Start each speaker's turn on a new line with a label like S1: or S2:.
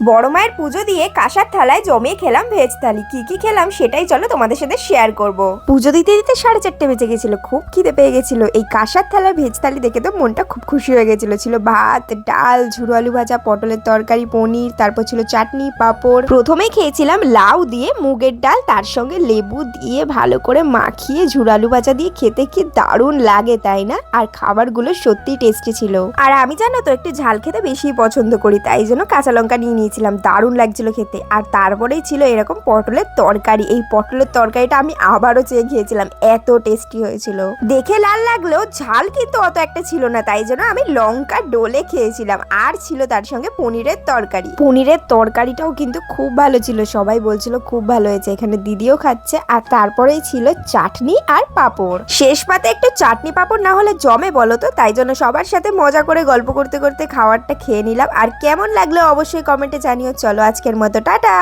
S1: বড় মায়ের পুজো দিয়ে কাঁসার থালায় জমিয়ে খেলাম ভেজ থালি। কি কি খেলাম সেটাই চলো তোমাদের সাথে শেয়ার করব। পুজো দিতে দিতে সাড়ে চারটে বেজে গেছিল, খুব খিদে পেয়ে গেছিল। এই কাঁসার থালার ভেজ থালি দেখে তো মনটা খুব খুশি হয়ে গেছিল। ছিল ভাত, ডাল, ঝুড়ো আলু ভাজা, পটলের তরকারি, পনির, তারপর ছিল চাটনি, পাঁপড়। প্রথমে খেয়েছিলাম লাউ দিয়ে মুগের ডাল, তার সঙ্গে লেবু দিয়ে ভালো করে মাখিয়ে ঝুড়ো আলু ভাজা দিয়ে খেতে কি দারুণ লাগে, তাই না? আর খাবারগুলো সত্যি টেস্টি ছিল। আর আমি জানো তো একটু ঝাল খেতে বেশি পছন্দ করি, তাই জন্য কাঁচা লঙ্কা নিয়ে নিয়েছিলাম দারুণ লাগছিল খেতে। আর তারপরেই ছিল এরকম পটলের তরকারি। এই পটলের তরকারিটা আমি আবারও চেয়ে খেয়েছিলাম, এত টেস্টি হয়েছিল। দেখে লাল লাগলেও ঝাল কিন্তু অত একটা ছিল না, তাই জন্য আমি লঙ্কা ডোলে খেয়েছিলাম। আর ছিল তার সঙ্গে পনিরের তরকারি। পনিরের তরকারিটাও কিন্তু খুব ভালো ছিল, সবাই বলছিল খুব ভালো হয়েছে, এখানে দিদিও খাচ্ছে। আর তারপরেই ছিল চাটনি আর পাঁপড়। শেষ পাতে একটু চাটনি পাঁপড় না হলে জমে বলো তো? তাই জন্য সবার সাথে মজা করে গল্প করতে করতে খাবারটা খেয়ে নিলাম। আর কেমন লাগল অবশ্যই জানিও চলো আজকের মতো টাটা!